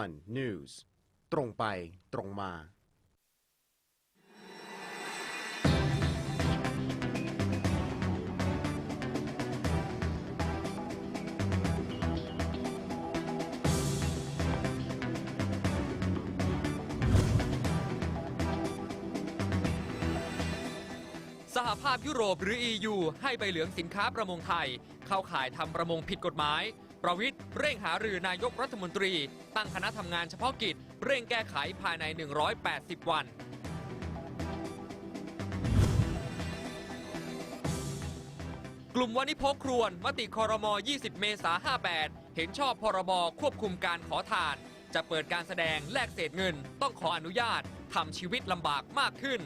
one news ตรงไปตรงมา สหภาพยุโรปหรือ EU ให้ใบเหลืองสินค้าประมงไทย เข้าข่ายทำประมงผิดกฎหมาย ประวิทย์เร่งหารือนายกรัฐมนตรี ตั้งคณะทำงานเฉพาะกิจ เร่งแก้ไขภายใน 180 วัน กลุ่มวันิพกครวน มติคอรมอ 20 เมษา58 เห็นชอบพรบควบคุมการขอทาน จะเปิดการแสดงแลกเศษเงิน ต้องขออนุญาตทำชีวิตลำบากมากขึ้น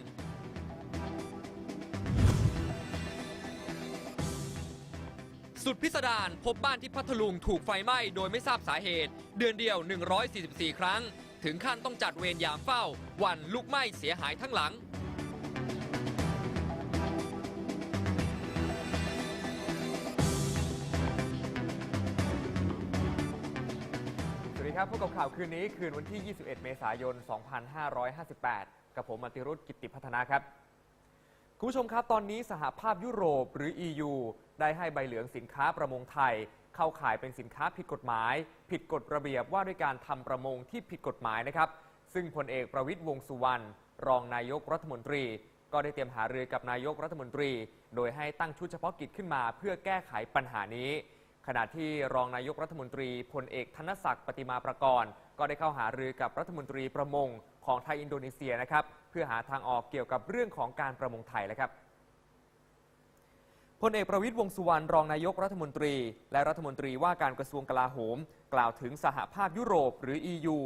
สุดพิสดารพบบ้านที่พัทลุงถูกไฟไหม้โดยไม่ทราบสาเหตุ เดือนเดียว 144 ครั้ง ถึงขั้นต้องจัดเวรยามเฝ้า วันลุกไหม้เสียหายทั้งหลัง สวัสดีครับพบกับข่าวคืนนี้คืนวันที่ 21 เมษายน 2558 กับผมมติรุธกิตติพัฒนาครับ คุณผู้ชมครับ ตอนนี้สหภาพยุโรปหรือ EU ได้ให้ใบเหลืองสินค้าประมงไทย เข้าขายเป็นสินค้าผิดกฎหมาย ผิดกฎระเบียบว่าด้วยการทำประมงที่ผิดกฎหมายนะครับ ซึ่งพลเอกประวิตยวงสุวรรณรองนายกรัฐมนตรี ก็ได้เตรียมหารือกับนายกรัฐมนตรี โดยให้ตั้งชุดเฉพาะกิจขึ้นมาเพื่อแก้ไขปัญหานี้ ขณะที่รองนายกรัฐมนตรีพลเอกธนศักดิ์ปฏิมาประกรณ์ก็ได้เข้าหารือกับรัฐมนตรีประมงของไทยอินโดนีเซียนะครับเพื่อหาทางออกเกี่ยวกับเรื่องของการประมงไทยแล้วครับ พลเอกประวิตยวงสุวรรณรองนายกรัฐมนตรี และรัฐมนตรีว่าการกระทรวงกลาโหม กล่าวถึงสหภาพยุโรปหรือ EU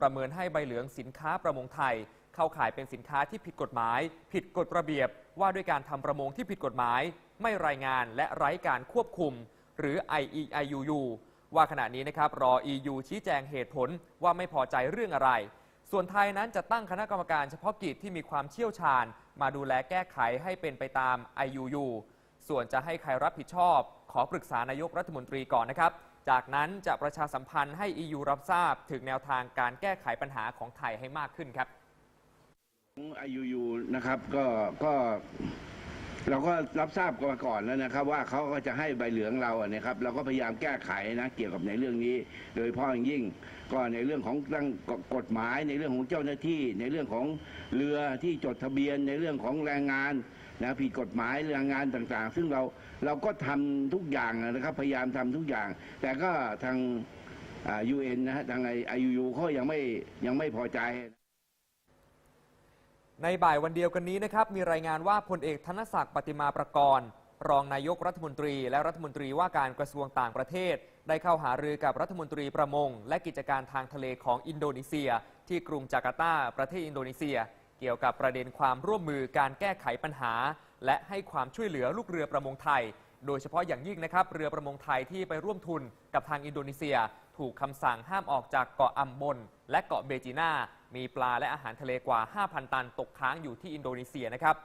ประเมินให้ใบเหลืองสินค้าประมงไทย เข้าข่ายเป็นสินค้าที่ผิดกฎหมาย ผิดกฎระเบียบ ว่าด้วยการทำประมงที่ผิดกฎหมาย ไม่รายงานและไร้การควบคุม หรือ IEIUU ว่าขณะนี้นะครับรอ EU ชี้แจงเหตุผลว่าไม่พอใจเรื่องอะไร ส่วนไทยนั้นจะตั้งคณะกรรมการเฉพาะกิจที่มีความเชี่ยวชาญ มาดูแลแก้ไขให้เป็นไปตาม IUU ส่วนจะให้ใครรับผิดชอบ ขอปรึกษานายกรัฐมนตรีก่อนนะครับ จากนั้นจะประชาสัมพันธ์ให้ EU รับทราบถึงแนวทางการแก้ไขปัญหาของไทยให้มากขึ้นครับของ IUU นะครับก็ก็เราก็รับทราบกันมาก่อนแล้วนะครับ ว่าเขาก็จะให้ใบเหลืองเราอะนะครับ เราก็พยายามแก้ไขนะเกี่ยวกับในเรื่องนี้ โดยเฉพาะอย่างยิ่งก็ในเรื่องของตั้งกฎหมายในเรื่องของเจ้าหน้าที่ ในเรื่องของเรือที่จดทะเบียน ในเรื่องของแรงงาน นะผิดกฎหมายแรงงานต่างๆ ซึ่งเราเราก็ทำทุกอย่างนะครับพยายามทำทุกอย่าง แต่ก็ทางยูเอ็นนะฮะทางไอยูยูเขายังไม่ยังไม่พอใจในบ่ายวันเดียวกันนี้นะครับ มีรายงานว่าพลเอกธนศักดิ์ปฏิมาประกรณ์ รองนายกรัฐมนตรี และรัฐมนตรีว่าการกระทรวงต่างประเทศ ได้เข้าหารือกับรัฐมนตรีประมง และกิจการทางทะเลของอินโดนีเซีย ที่กรุงจาการ์ตาประเทศอินโดนีเซีย กี่ยวกับประเด็นความร่วมมือการแก้ไขปัญหา และให้ความช่วยเหลือลูกเรือประมงไทย โดยเฉพาะอย่างยิ่งนะครับเรือประมงไทยที่ไปร่วมทุนกับทางอินโดนีเซีย ถูกคำสั่งห้ามออกจากเกาะอัมบน และเกาะเบจิน่ามีปลาและอาหารทะเลกว่า 5,000 ตันตกค้างอยู่ที่อินโดนีเซียนะครับ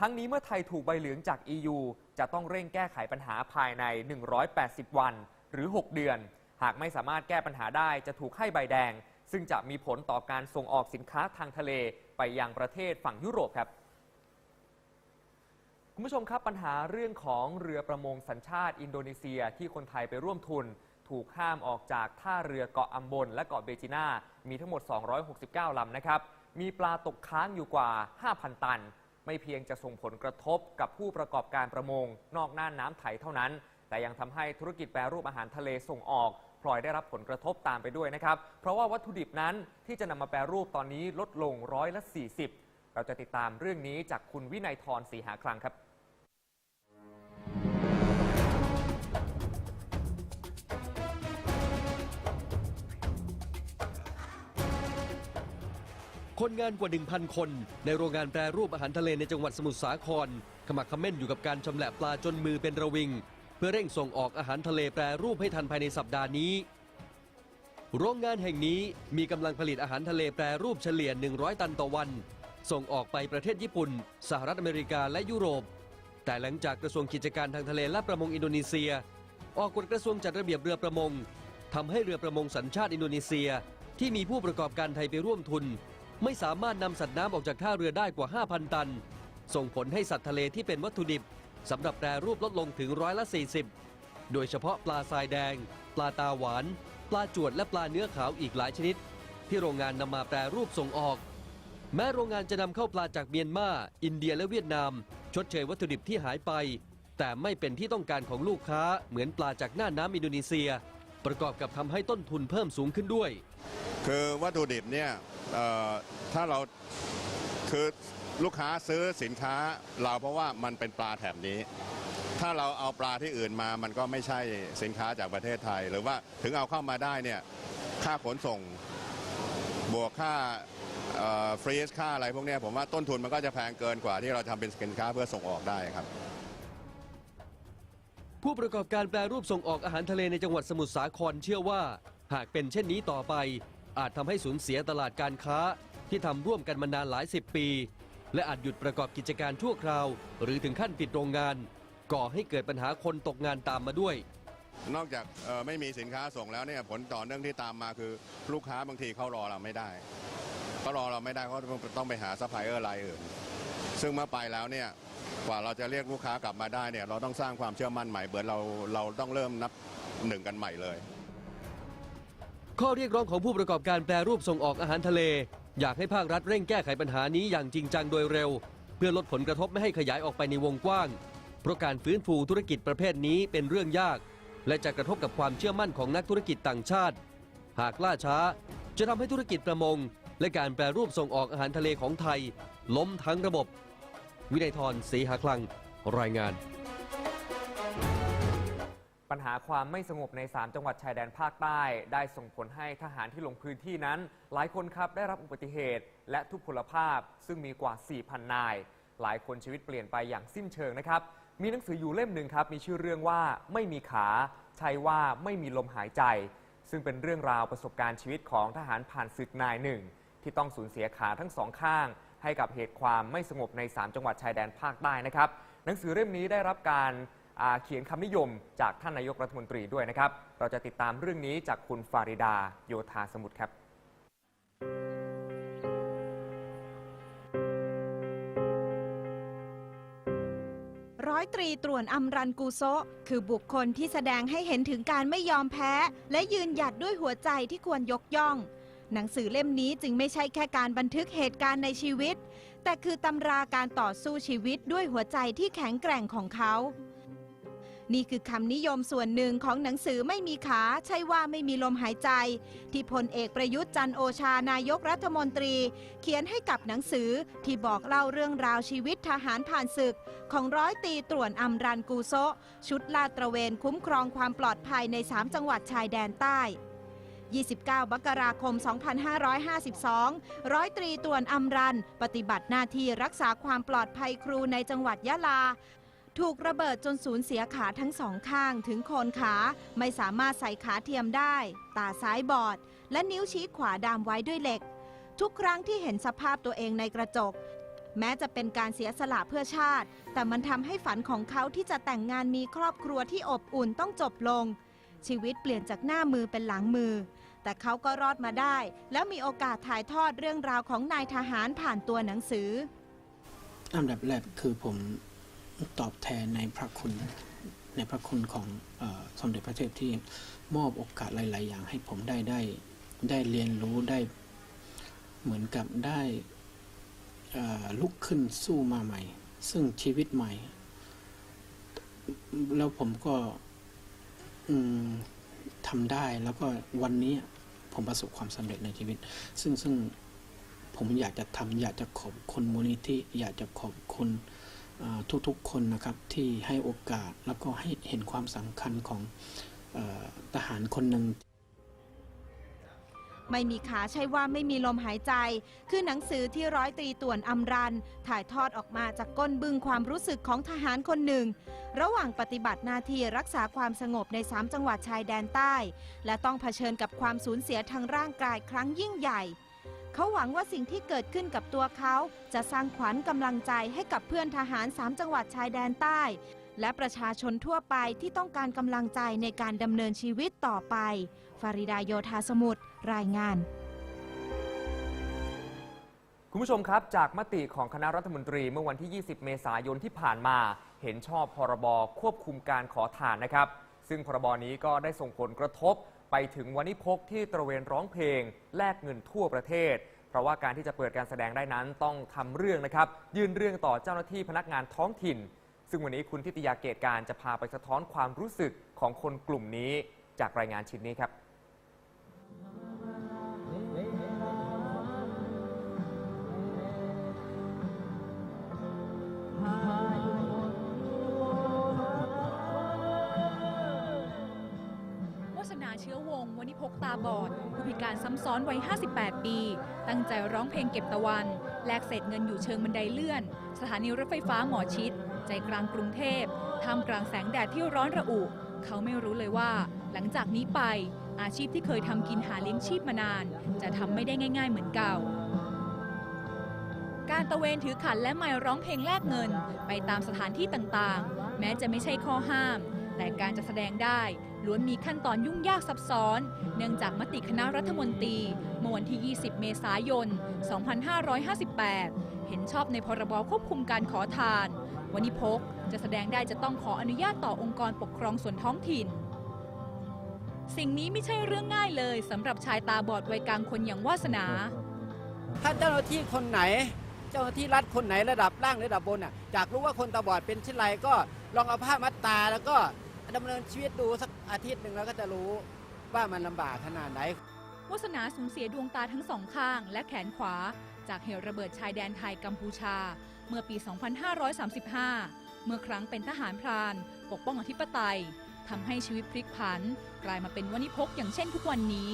ทั้งนี้เมื่อไทยถูกใบเหลืองจาก EU จะต้องเร่งแก้ไขปัญหาภายใน 180 วัน หรือ 6 เดือน หากไม่สามารถแก้ปัญหาได้จะถูกให้ใบแดง ซึ่งจะมีผลต่อการส่งออกสินค้าทางทะเล ไปยังประเทศฝั่งยุโรปครับ คุณผู้ชมครับปัญหาเรื่องของเรือประมงสัญชาติอินโดนีเซียที่คนไทยไปร่วมทุน ถูกห้ามออกจากท่าเรือเกาะอัมบน และเกาะเบจิน่ามีทั้งหมด 269 ลำนะครับ มีปลาตกค้างอยู่กว่า 5,000 ตัน ไม่เพียงจะส่งผลกระทบกับผู้ประกอบการประมง นอกน่านน้ำไถเท่านั้น แต่ยังทำให้ธุรกิจแปรรูปอาหารทะเลส่งออก พลอยได้รับผลกระทบตามไปด้วยนะครับ เพราะว่าวัตถุดิบนั้นที่จะนำมาแปรรูปตอนนี้ลดลงร้อยละ 40 เราจะติดตามเรื่องนี้จากคุณวินัยทรศรีหาคลังครับ คนงานกว่า 1,000 คน ในโรงงานแปรรูปอาหารทะเลในจังหวัดสมุทรสาครขมักเขม้นอยู่กับการชำแหละปลาจนมือเป็นระวิง พื่อเร่งส่งออกอาหารทะเลแปรรูปให้ทันภายในสัปดาห์นี้ โรงงานแห่งนี้มีกำลังผลิตอาหารทะเลแปรรูปเฉลี่ย 100 ตันต่อวัน ส่งออกไปประเทศญี่ปุ่น สหรัฐอเมริกาและยุโรป แต่หลังจากกระทรวงกิจการทางทะเลและประมงอินโดนีเซีย ออกกฎกระทรวงจัดระเบียบเรือประมงทำให้เรือประมงสัญชาติอินโดนีเซีย ที่มีผู้ประกอบการไทยไปร่วมทุน ไม่สามารถนำสัตว์น้ำออกจากท่าเรือได้กว่า 5,000 ตัน ส่งผลให้สัตว์ทะเลที่เป็นวัตถุดิบ สำหรับแปรรูปลดลงถึงร้อยละ 40 โดยเฉพาะปลาทรายแดง ปลาตาหวาน ปลาจวดและปลาเนื้อขาวอีกหลายชนิด ที่โรงงานนำมาแปรรูปส่งออก แม้โรงงานจะนำเข้าปลาจากเมียนมาอินเดียและเวียดนาม ชดเชยวัตถุดิบที่หายไป แต่ไม่เป็นที่ต้องการของลูกค้าเหมือนปลาจากหน้าน้ำอินโดนีเซีย ประกอบกับทำให้ต้นทุนเพิ่มสูงขึ้นด้วย คือวัตถุดิบเนี่ยถ้าเราคือ ลูกค้าซื้อสินค้าเราเพราะว่ามันเป็นปลาแถบนี้ ถ้าเราเอาปลาที่อื่นมามันก็ไม่ใช่สินค้าจากประเทศไทย หรือว่าถึงเอาเข้ามาได้เนี่ยค่าขนส่งบวกค่าฟรีซค่าอะไรพวกนี้ผมว่าต้นทุนมันก็จะแพงเกินกว่าที่เราทำเป็นสินค้าเพื่อส่งออกได้ครับ ผู้ประกอบการแปรรูปส่งออกอาหารทะเลในจังหวัดสมุทรสาครเชื่อว่า หากเป็นเช่นนี้ต่อไป อาจทำให้สูญเสียตลาดการค้าที่ทำร่วมกันมานานหลายสิบปี และอาจหยุดประกอบกิจการชั่วคราว หรือถึงขั้นปิดโรงงาน ก่อให้เกิดปัญหาคนตกงานตามมาด้วย นอกจากเอ่อไม่มีสินค้าส่งแล้วเนี่ยผลต่อเนื่องที่ตามมาคือ ลูกค้าบางทีเขารอเราไม่ได้เขารอเราไม่ได้เขาต้องไปหาซัพพลายเออร์รายอื่น ซึ่งเมื่อไปแล้วเนี่ยกว่าเราจะเรียกลูกค้ากลับมาได้เนี่ยเราต้องสร้างความเชื่อมั่นใหม่เบิร์เราเราต้องเริ่มนับหนึ่งกันใหม่เลย ข้อเรียกร้องของผู้ประกอบการแปรรูปส่งออกอาหารทะเล อยากให้ภาครัฐเร่งแก้ไขปัญหานี้อย่างจริงจังโดยเร็ว เพื่อลดผลกระทบไม่ให้ขยายออกไปในวงกว้าง เพราะการฟื้นฟูธุรกิจประเภทนี้เป็นเรื่องยาก และจะกระทบกับความเชื่อมั่นของนักธุรกิจต่างชาติ หากล่าช้า จะทำให้ธุรกิจประมง และการแปรรูปส่งออกอาหารทะเลของไทย ล้มทั้งระบบ วินัยทรศรีหาคลัง รายงาน ญหาความไม่สงบใน 3 จังหวัดชายแดนภาคใต้ ได้ส่งผลให้ทหารที่ลงพื้นที่นั้น หลายคนครับได้รับอุบัติเหตุ และทุพพลภาพ ซึ่งมีกว่า 4,000 นาย หลายคนชีวิตเปลี่ยนไปอย่างสิ้นเชิงนะครับ มีหนังสืออยู่เล่มหนึ่งครับ มีชื่อเรื่องว่าไม่มีขา ใช่ว่าไม่มีลมหายใจ ซึ่งเป็นเรื่องราวประสบการณ์ชีวิตของทหารผ่านศึกนายหนึ่งที่ต้องสูญเสียขาทั้งสองข้าง ให้กับเหตุความไม่สงบใน 3 จังหวัดชายแดนภาคใต้นะครับ หนังสือเล่มนี้ได้รับการ เขียนคำนิยมจากท่านนายกรัฐมนตรีด้วยนะครับ เราจะติดตามเรื่องนี้จากคุณฟาริดาโยธาสมุทรครับร้อยตรีตรวนอำรันกูโซคือบุคคลที่แสดงให้เห็นถึงการไม่ยอมแพ้ และยืนหยัดด้วยหัวใจที่ควรยกย่อง หนังสือเล่มนี้จึงไม่ใช่แค่การบันทึกเหตุการณ์ในชีวิต แต่คือตำราการต่อสู้ชีวิตด้วยหัวใจที่แข็งแกร่งของเขา นี่คือคำนิยมส่วนหนึ่งของหนังสือไม่มีขาใช่ว่าไม่มีลมหายใจ ที่พลเอกประยุทธ์จันโอชานายกรัฐมนตรี เขียนให้กับหนังสือที่บอกเล่าเรื่องราวชีวิตทหารผ่านศึก ของร้อยตีตรวนอำรันกูโซชุดลาดตระเวนคุ้มครองความปลอดภัยใน 3 จังหวัดชายแดนใต้ 29มกราคม 2552 ร้อยตรีตวนอำรัน ปฏิบัติหน้าที่รักษาความปลอดภัยครูในจังหวัดยะลา ถูกระเบิดจนสูญเสียขาทั้งสองข้างถึงโคนขา ไม่สามารถใส่ขาเทียมได้ ตาซ้ายบอด และนิ้วชี้ขวาดามไว้ด้วยเหล็ก ทุกครั้งที่เห็นสภาพตัวเองในกระจก แม้จะเป็นการเสียสละเพื่อชาติ แต่มันทำให้ฝันของเขาที่จะแต่งงานมีครอบครัวที่อบอุ่นต้องจบลง ชีวิตเปลี่ยนจากหน้ามือเป็นหลังมือ แต่เขาก็รอดมาได้ แล้วมีโอกาสถ่ายทอดเรื่องราวของนายทหารผ่านตัวหนังสืออันดับแรกคือผม ตอบแทนในพระคุณในพระคุณของอสมเด็จพระเทพที่มอบโอกาสหลาย ๆ อย่างให้ผมได้ได้ได้เรียนรู้ได้เหมือนกับได้ลุกขึ้นสู้มาใหม่ ซึ่งชีวิตใหม่ แล้วผมก็ทำได้แล้วก็วันนี้ผมประสบความสำเร็จในชีวิต ซึ่งซึ่งผมอยากจะทำอยากจะขอบคุณมูลนิธิอยากจะขอบคุณ ทุกๆคนนะครับที่ให้โอกาสแล้วก็ให้เห็นความสำคัญของอทหารคนหนึ่งไม่มีขาใช่ว่าไม่มีลมหายใจ คือหนังสือที่ร้อยตรีต่วนอำรัน ถ่ายทอดออกมาจากก้นบึ้งความรู้สึกของทหารคนหนึ่ง ระหว่างปฏิบัติหน้าที่รักษาความสงบใน 3 จังหวัดชายแดนใต้ และต้องเผชิญกับความสูญเสียทางร่างกายครั้งยิ่งใหญ่ เขาหวังว่าสิ่งที่เกิดขึ้นกับตัวเขา จะสร้างขวัญกำลังใจให้กับเพื่อนทหาร 3 จังหวัดชายแดนใต้ และประชาชนทั่วไปที่ต้องการกำลังใจในการดำเนินชีวิตต่อไป ฟาริดาโยธาสมุทรรายงานคุณผู้ชมครับ จากมติของคณะรัฐมนตรีเมื่อวันที่ 20 เมษายนที่ผ่านมา เห็นชอบพรบควบคุมการขอทานนะครับ ซึ่งพรบนี้ก็ได้ส่งผลกระทบ ไปถึงวันิพกที่ตระเวนร้องเพลง แลกเงินทั่วประเทศ เพราะว่าการที่จะเปิดการแสดงได้นั้นต้องทำเรื่องนะครับ ยื่นเรื่องต่อเจ้าหน้าที่พนักงานท้องถิ่น ซึ่งวันนี้คุณทิตยาเกตการจะพาไปสะท้อนความรู้สึกของคนกลุ่มนี้จากรายงานชิ้นนี้ครับ ซ้อนวัย 58 ปี ตั้งใจร้องเพลงเก็บตะวัน แลกเศษเงินอยู่เชิงบันไดเลื่อน สถานีรถไฟฟ้าหมอชิด ใจกลางกรุงเทพท่ามกลางแสงแดดที่ร้อนระอุ เขาไม่รู้เลยว่า หลังจากนี้ไป อาชีพที่เคยทำกินหาเลี้ยงชีพมานาน จะทำไม่ได้ง่าย ๆ เหมือนเก่าการตะเวนถือขันและไมค์ร้องเพลงแลกเงิน ไปตามสถานที่ต่างๆ แม้จะไม่ใช่ข้อห้าม แต่การจะแสดงได้ล้วนมีขั้นตอนยุ่งยากซับซ้อน เนื่องจากมติคณะรัฐมนตรีเมื่อวันที่ 20 เมษายน 2558 เห็นชอบในพรบควบคุมการขอทาน วันนี้พกจะแสดงได้จะต้องขออนุญาตต่อองค์กรปกครองส่วนท้องถิ่น สิ่งนี้ไม่ใช่เรื่องง่ายเลยสำหรับชายตาบอดวัยกลางคนอย่างวาสนา ถ้าเจ้าหน้าที่คนไหน เจ้าหน้าที่รัฐคนไหนระดับล่างระดับบนอะอยากรู้ว่าคนตาบอดเป็นเช่นไรก็ลองเอาผ้ามัดตาแล้วก็ ดำเนินชีวิตดูสักอาทิตย์หนึ่งแล้วก็จะรู้ว่ามันลำบากขนาดไหนวาสนาสูญเสียดวงตาทั้งสองข้างและแขนขวา จากเหตุระเบิดชายแดนไทยกัมพูชา เมื่อปี 2535 เมื่อครั้งเป็นทหารพราน ปกป้องอธิปไตยทำให้ชีวิตพลิกผัน กลายมาเป็นวณิพกอย่างเช่นทุกวันนี้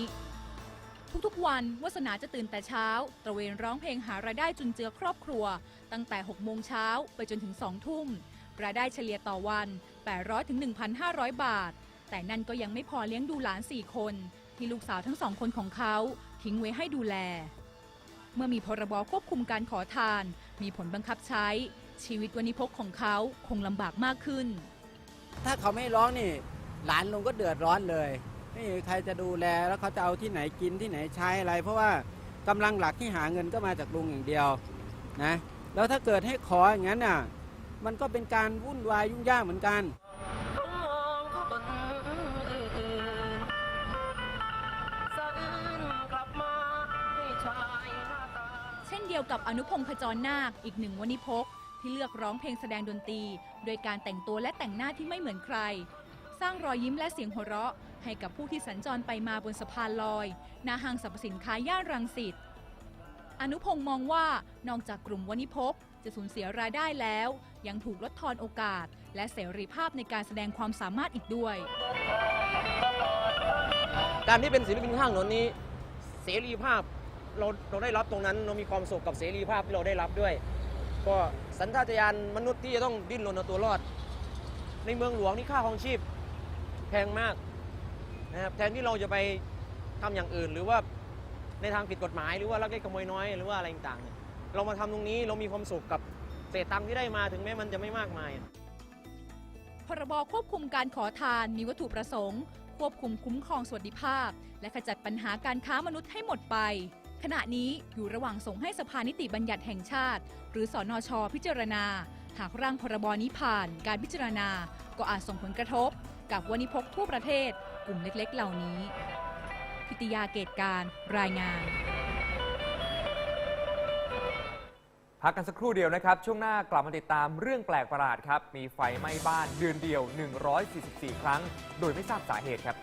ทุกๆวันวาสนาจะตื่นแต่เช้า ตระเวนร้องเพลงหารายได้จุนเจือครอบครัว ตั้งแต่ 6 โมงเช้าไปจนถึง 2 ทุ่ม รายได้เฉลี่ยต่อวัน 800ถึง1,500 บาท แต่นั่นก็ยังไม่พอเลี้ยงดูหลาน 4 คน ที่ลูกสาวทั้งสองคนของเขาทิ้งไว้ให้ดูแล เมื่อมีพรบควบคุมการขอทาน มีผลบังคับใช้ ชีวิตวันิพกของเขาคงลำบากมากขึ้น ถ้าเขาไม่ร้องนี่ หลานลุงก็เดือดร้อนเลยไม่มีใครจะดูแลแล้วเขาจะเอาที่ไหนกินที่ไหนใช้อะไร เพราะว่ากำลังหลักที่หาเงินก็มาจากลุงอย่างเดียวนะแล้วถ้าเกิดให้ขออย่างนั้นน่ะ มันก็เป็นการวุ่นวายยุ่งยากเหมือนกัน เช่นเดียวกับอนุพงษ์ขจรนาคอีกหนึ่งวณิพกที่เลือกร้องเพลงแสดงดนตรี โดยการแต่งตัวและแต่งหน้าที่ไม่เหมือนใคร สร้างรอยยิ้มและเสียงหัวเราะ ให้กับผู้ที่สัญจรไปมาบนสะพานลอยหน้าห้างสรรพสินค้าย่านรังสิต อนุพงษ์มองว่านอกจากกลุ่มวณิพกจะสูญเสียรายได้แล้ว ยังถูกลดทอนโอกาส และเสรีภาพในการแสดงความสามารถอีกด้วย การที่เป็นศิลปินข้างถนนนี้ เสรีภาพเราเราได้รับตรงนั้นเรามีความสุขกับเสรีภาพที่เราได้รับด้วย ก็สัญชาตญาณมนุษย์ที่จะต้องดิ้นรนเอาตัวรอด ในเมืองหลวงนี่ค่าครองชีพแพงมากนะครับแทนที่เราจะไปทำอย่างอื่นหรือว่า ในทางผิดกฎหมายหรือว่าลักเล็กขโมยน้อยหรือว่าอะไรต่างๆ เรามาทำตรงนี้เรามีความสุขกับเศษตังค์ที่ได้มาถึงแม้มันจะไม่มากมาย พรบควบคุมการขอทานมีวัตถุประสงค์ ควบคุมคุ้มครองสวัสดิภาพ และขจัดปัญหาการค้ามนุษย์ให้หมดไป ขณะนี้อยู่ระหว่างส่งให้สภานิติบัญญัติแห่งชาติ หรือสอนอชพิจารณา หากร่างพรบนี้ผ่านการพิจารณา ก็อาจส่งผลกระทบ กับวณิพกทั่วประเทศ กลุ่มเล็กๆ เหล่านี้ พิตยาเกตการรายงาน พักกันสักครู่เดียวนะครับ ช่วงหน้ากลับมาติดตามเรื่องแปลกประหลาดครับ มีไฟไหม้บ้านเดือนเดียว 144 ครั้ง โดยไม่ทราบสาเหตุครับ